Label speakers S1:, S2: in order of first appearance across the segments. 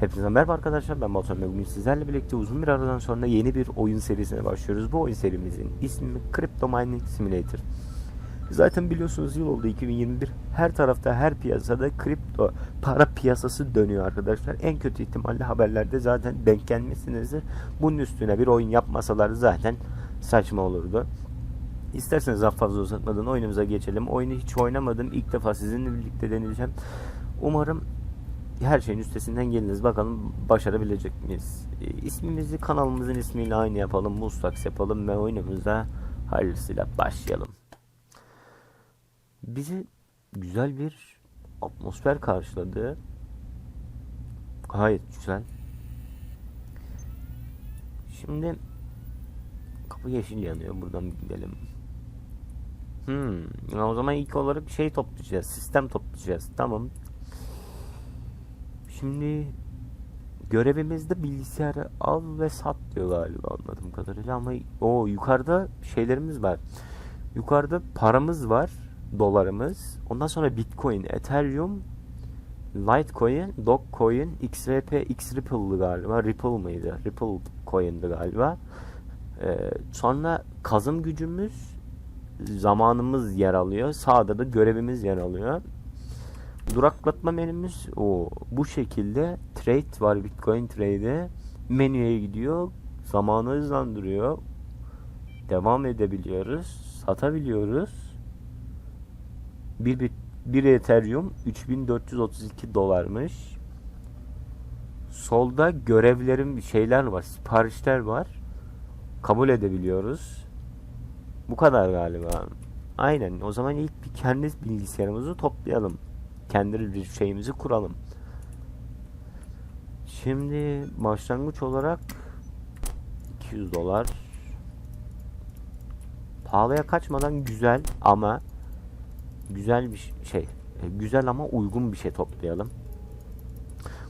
S1: Hepinize merhaba arkadaşlar ben Batuhan ve bugün sizlerle birlikte uzun bir aradan sonra yeni bir oyun serisine başlıyoruz. Bu oyun serimizin ismi Crypto Mining Simulator. Zaten biliyorsunuz yıl oldu 2021. Her tarafta her piyasada kripto para piyasası dönüyor arkadaşlar. En kötü ihtimalle haberlerde zaten denk gelmişsinizdir. Bunun üstüne bir oyun yapmasalar zaten saçma olurdu. İsterseniz daha fazla uzatmadan oyunumuza geçelim. Oyunu hiç oynamadım. İlk defa sizinle birlikte deneyeceğim. Umarım her şeyin üstesinden geliriz. Bakalım başarabilecek miyiz? E, ismimizi kanalımızın ismiyle aynı yapalım. Mustax yapalım ve oyunumuza hayırlısıyla başlayalım. Bizi güzel bir atmosfer karşıladı. Gayet güzel. Şimdi kapı yeşil yanıyor. Buradan gidelim. Hmm. O zaman ilk olarak şey toplayacağız. Sistem toplayacağız. Tamam. Şimdi görevimizde bilgisayarı al ve sat diyor galiba anladığım kadarıyla ama o yukarıda şeylerimiz var. Yukarıda paramız var, dolarımız. Ondan sonra Bitcoin, Ethereum, Litecoin, Dogecoin, XRP, Xripple'lı galiba. Ripple mıydı? Ripple coin'di galiba. Ee, sonra kazım gücümüz, zamanımız yer alıyor. Sağda da görevimiz yer alıyor. Duraklatma menümüz o. Bu şekilde trade var Bitcoin trade'e. Menüye gidiyor zamanı hızlandırıyor. Devam edebiliyoruz satabiliyoruz. Bir, bit- bir Ethereum 3432 dolarmış. Solda görevlerim şeyler var siparişler var. Kabul edebiliyoruz. Bu kadar galiba. Aynen. O zaman ilk bir kendi bilgisayarımızı toplayalım kendi bir şeyimizi kuralım. Şimdi başlangıç olarak 200 dolar pahalıya kaçmadan güzel ama güzel bir şey e, güzel ama uygun bir şey toplayalım.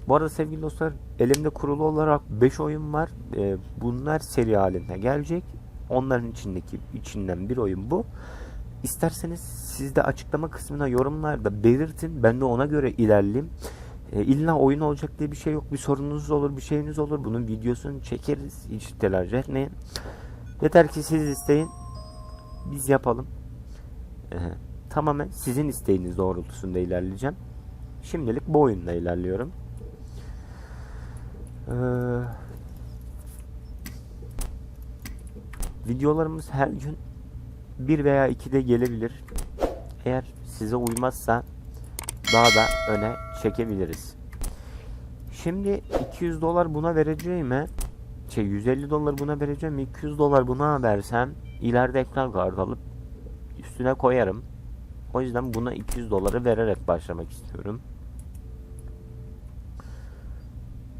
S1: Bu arada sevgili dostlar elimde kurulu olarak 5 oyun var. E, bunlar seri halinde gelecek. Onların içindeki içinden bir oyun bu. İsterseniz siz de açıklama kısmına yorumlarda belirtin. Ben de ona göre ilerleyeyim. E, illa oyun olacak diye bir şey yok. Bir sorununuz olur, bir şeyiniz olur. Bunun videosunu çekeriz. Hiç telaş etmeyin. Yeter ki siz isteyin. Biz yapalım. E, tamamen sizin isteğiniz doğrultusunda ilerleyeceğim. Şimdilik bu oyunda ilerliyorum. Eee videolarımız her gün bir veya iki de gelebilir. Eğer size uymazsa daha da öne çekebiliriz. Şimdi 200 dolar buna vereceğime şey 150 dolar buna vereceğim 200 dolar buna versem ileride ekran kartı alıp üstüne koyarım. O yüzden buna 200 doları vererek başlamak istiyorum.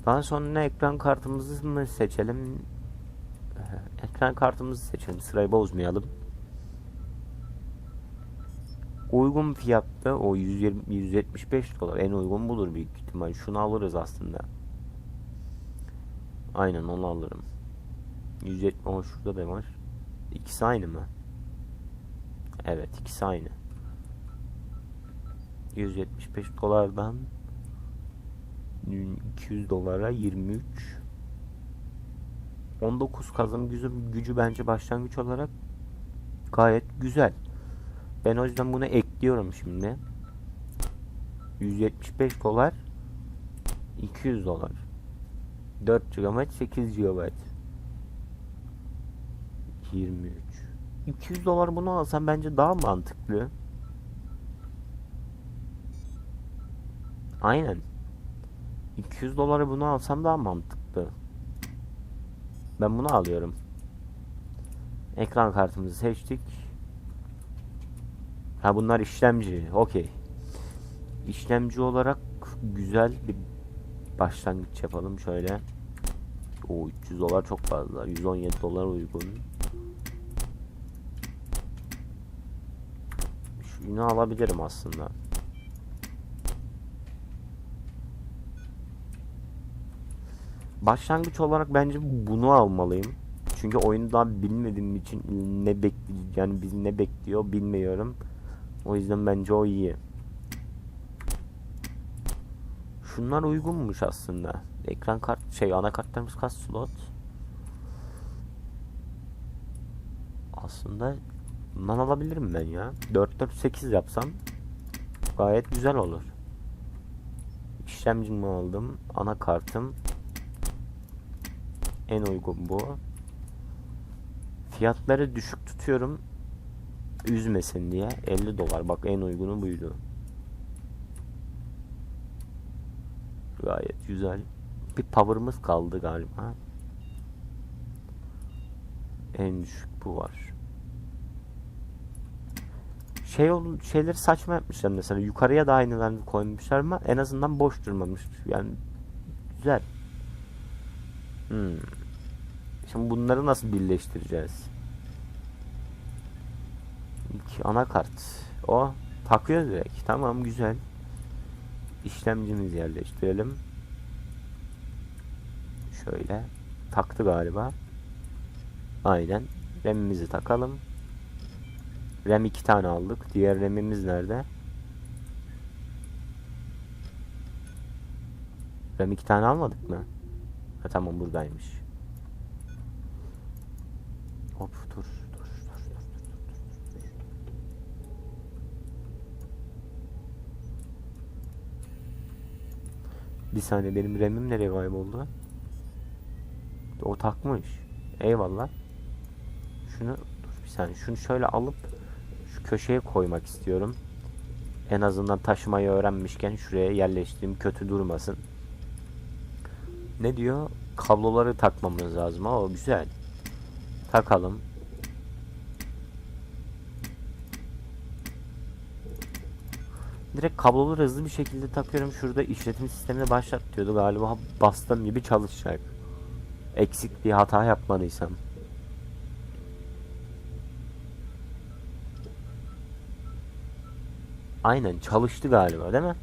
S1: Daha sonra ekran kartımızı mı seçelim? Ee, Ekran kartımızı seçelim. Sırayı bozmayalım. Uygun fiyatta o 120 175 dolar en uygun budur büyük ihtimal. Şunu alırız aslında. Aynen onu alırım. 170 o şurada da var. İkisi aynı mı? Evet ikisi aynı. 175 dolardan 200 dolara 23 19 kazım gücü, gücü bence başlangıç olarak gayet güzel. Ben o yüzden bunu ekliyorum şimdi. 175 dolar 200 dolar 4 GB 8 GB 23 200 dolar bunu alsam bence daha mantıklı. Aynen. 200 dolara bunu alsam daha mantıklı. Ben bunu alıyorum. Ekran kartımızı seçtik. Ha bunlar işlemci. Okey. İşlemci olarak güzel bir başlangıç yapalım şöyle. O 300 dolar çok fazla. 117 dolar uygun. Şunu alabilirim aslında. Başlangıç olarak bence bunu almalıyım. Çünkü oyunu daha bilmediğim için ne bekleyeceğim yani biz ne bekliyor bilmiyorum. O yüzden bence o iyi. Şunlar uygunmuş aslında. Ekran kart şey anakartlarımız kaç slot? Aslında bundan alabilirim ben ya. 448 yapsam gayet güzel olur. İşlemcimi aldım. Anakartım en uygun bu. Fiyatları düşük tutuyorum. Üzmesin diye. 50 dolar. Bak en uygunu buydu. Gayet güzel. Bir power'ımız kaldı galiba. En düşük bu var. Şey olun şeyleri saçma yapmışlar mesela yukarıya da aynılarını koymuşlar ama en azından boş durmamış. Yani güzel. Hmm. Şimdi bunları nasıl birleştireceğiz? İlk anakart. O takıyor direkt. Tamam güzel. İşlemcimizi yerleştirelim. Şöyle. Taktı galiba. Aynen. RAM'imizi takalım. RAM iki tane aldık. Diğer RAM'imiz nerede? RAM iki tane almadık mı? Ha tamam buradaymış. Hop dur dur dur. dur. Bir saniye benim RAM'im nereye kayboldu? O takmış. Eyvallah. Şunu dur bir saniye. Şunu şöyle alıp şu köşeye koymak istiyorum. En azından taşımayı öğrenmişken şuraya yerleştireyim kötü durmasın. Ne diyor? Kabloları takmamız lazım. O güzel. Takalım. Direkt kabloları hızlı bir şekilde takıyorum. Şurada işletim sistemini başlat diyordu. Galiba bastığım gibi çalışacak. Eksik bir hata yapmadıysam. Aynen çalıştı galiba değil mi?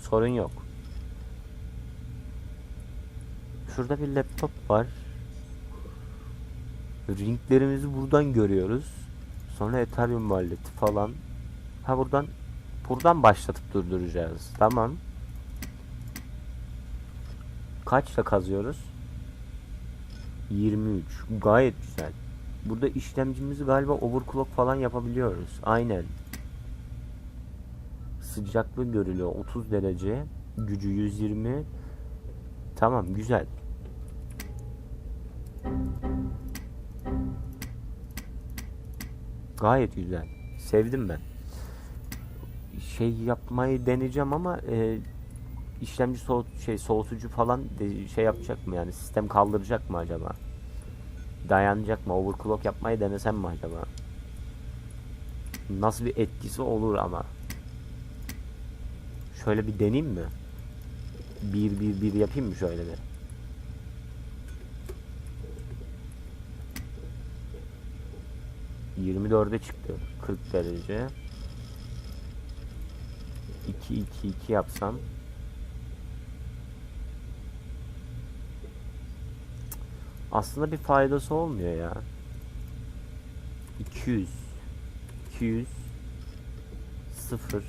S1: Sorun yok. Şurada bir laptop var. Ringlerimizi buradan görüyoruz. Sonra Ethereum wallet falan. Ha buradan buradan başlatıp durduracağız. Tamam. Kaçla kazıyoruz? 23. Gayet güzel. Burada işlemcimizi galiba overclock falan yapabiliyoruz. Aynen. Sıcaklığı görülüyor 30 derece. Gücü 120. Tamam güzel. Gayet güzel. Sevdim ben. Şey yapmayı deneyeceğim ama e, işlemci soğut şey soğutucu falan de, şey yapacak mı yani sistem kaldıracak mı acaba? Dayanacak mı? Overclock yapmayı denesem mi acaba? Nasıl bir etkisi olur ama? Şöyle bir deneyeyim mi? Bir bir bir yapayım mı şöyle bir? Yirmi dörde çıktı. 40 derece. 2 2 2 yapsam. Aslında bir faydası olmuyor ya. 200 200 0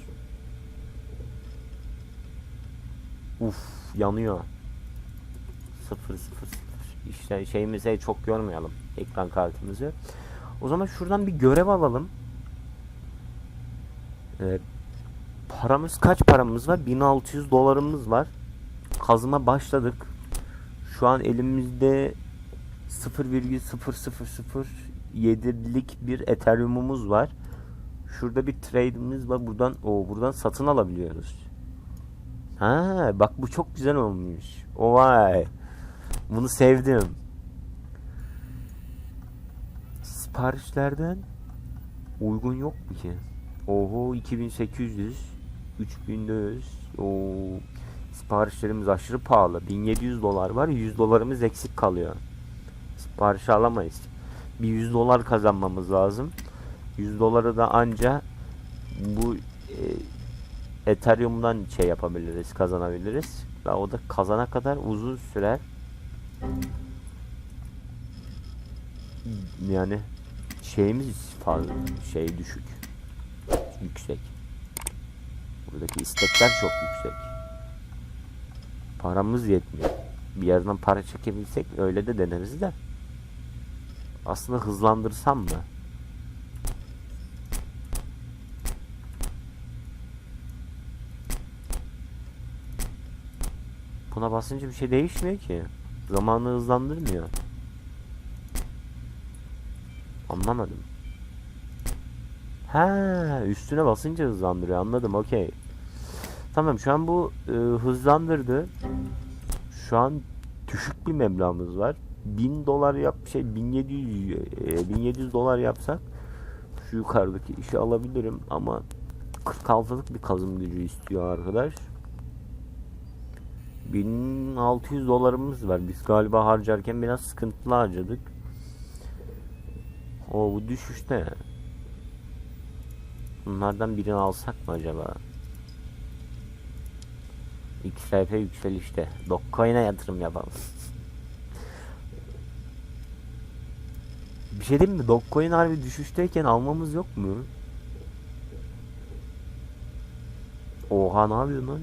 S1: Uf yanıyor. 0 0 0 İşte şeyimize çok yormayalım ekran kartımızı. O zaman şuradan bir görev alalım. Ee, paramız kaç paramız var? 1600 dolarımız var. Kazıma başladık. Şu an elimizde 0,0007'lik bir Ethereum'umuz var. Şurada bir trade'imiz var. Buradan o buradan satın alabiliyoruz. Ha, bak bu çok güzel olmuş. O vay. Bunu sevdim. Siparişlerden uygun yok mu ki? Oho 2800 3400 o siparişlerimiz aşırı pahalı. 1700 dolar var. 100 dolarımız eksik kalıyor. Sipariş alamayız. Bir 100 dolar kazanmamız lazım. 100 doları da anca bu e, Ethereum'dan şey yapabiliriz, kazanabiliriz. Ve o da kazana kadar uzun sürer. Yani şeyimiz fazla şey düşük. Yüksek. Buradaki istekler çok yüksek. Paramız yetmiyor. Bir yerden para çekebilsek öyle de deneriz de. Aslında hızlandırsam mı? Buna basınca bir şey değişmiyor ki. Zamanı hızlandırmıyor. Anlamadım. Ha, üstüne basınca hızlandırıyor. Anladım. Okey. Tamam şu an bu e, hızlandırdı. Şu an düşük bir meblağımız var. 1000 dolar yap şey 1700 e, 1700 dolar yapsak şu yukarıdaki işi alabilirim ama 46'lık bir kazım gücü istiyor arkadaş. 1600 dolarımız var. Biz galiba harcarken biraz sıkıntılı harcadık. O bu düşüşte. Bunlardan birini alsak mı acaba? XRP yükselişte. Dogecoin'e yatırım yapalım. Bir şey diyeyim mi? Dogecoin harbi düşüşteyken almamız yok mu? Oha ne yapıyorsun lan?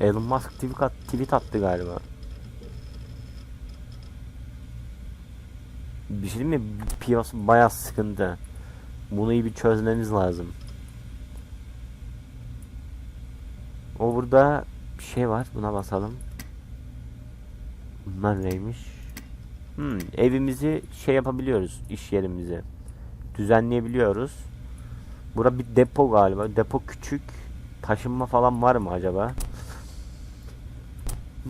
S1: Elon Musk tweet, at, tweet attı galiba. Bir şey diyeyim mi? Piyasa bayağı sıkıntı. Bunu iyi bir çözmemiz lazım. O burada bir şey var. Buna basalım. Bunlar neymiş? Hmm, evimizi şey yapabiliyoruz. iş yerimizi. Düzenleyebiliyoruz. Bura bir depo galiba. Depo küçük. Taşınma falan var mı acaba?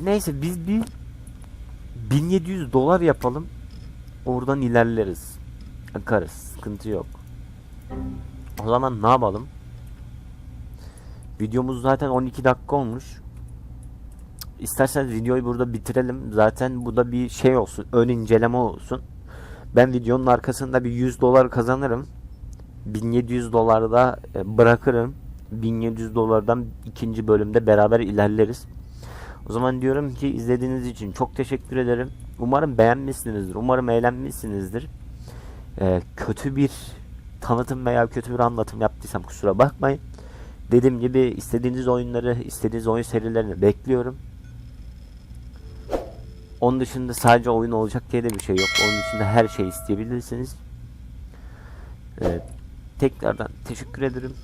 S1: Neyse biz bir 1700 dolar yapalım. Oradan ilerleriz. Akarız. Sıkıntı yok. O zaman ne yapalım? Videomuz zaten 12 dakika olmuş. İsterseniz videoyu burada bitirelim. Zaten bu da bir şey olsun. Ön inceleme olsun. Ben videonun arkasında bir 100 dolar kazanırım. 1700 dolar da e, bırakırım. 1700 dolardan ikinci bölümde beraber ilerleriz. O zaman diyorum ki izlediğiniz için çok teşekkür ederim. Umarım beğenmişsinizdir. Umarım eğlenmişsinizdir. Ee, kötü bir tanıtım veya kötü bir anlatım yaptıysam kusura bakmayın. Dediğim gibi istediğiniz oyunları, istediğiniz oyun serilerini bekliyorum. Onun dışında sadece oyun olacak diye de bir şey yok. Onun dışında her şey isteyebilirsiniz. Ee, tekrardan teşekkür ederim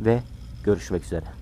S1: ve görüşmek üzere.